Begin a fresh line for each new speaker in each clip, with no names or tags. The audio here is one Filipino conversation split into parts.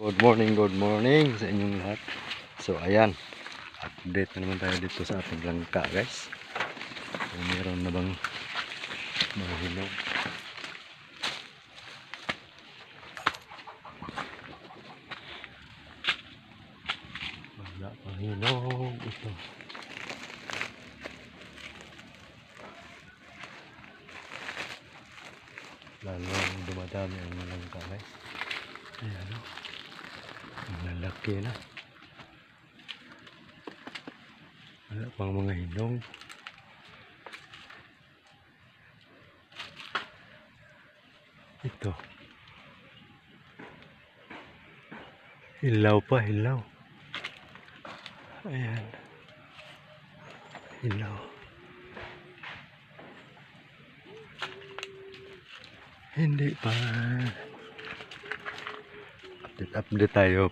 Good morning, good morning sa inyong lahat. So ayan, update na naman tayo dito sa ating langka guys. So, meron na bang mga hinog? Wala pang hinog ito. Lalong dumadami ang langka guys. Ayan o. Ang lalaki na. Wala pang mga hinog. Ito. Hilaw pa, hilaw. Ayan. Hilaw. Hindi pa. Update, update tayo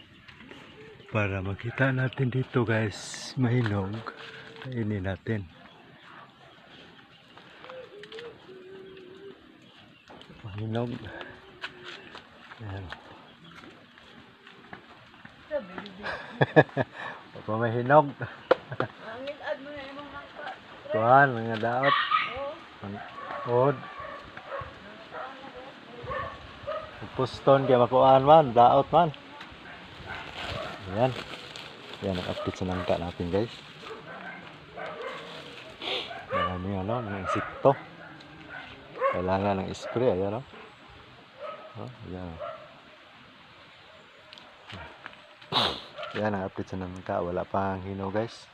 para makita natin dito guys. Mahinog. Kainin natin. Mahinog. Yan pa mahinog.
Angin ad mo na imong langka.
kuhan mga daot.
Oh,
od puston kaya makuhaan man daot man. Yan yan ang update sa nangka natin guys. Marami ano mga insekto. Kailangan ng spray ayan o oh, yan yan ang update sa nangka. Wala pang hino guys.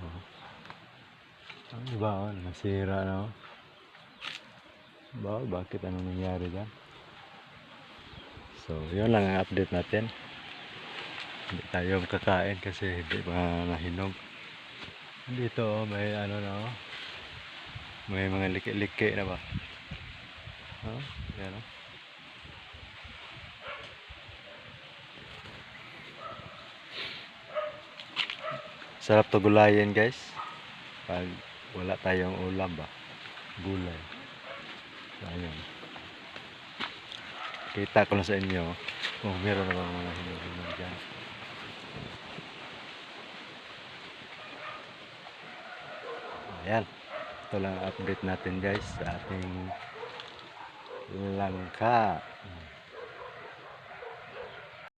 Oh. ano ba oh, nasira na oh. ba bakit anong nangyari dyan so yun lang ang update natin. Hindi tayo kakain kasi hindi pa nahinog. Dito oh, may ano na oh. may mga liki-liki na ba? Oh, yan oh. sarap to gulayin guys. Pag wala tayong ulam ba? Gulay. So, ayun kita ko na sa inyo kung meron na bang mga hinog-hinog dyan Ayan. Ito lang ang update natin guys sa ating langka.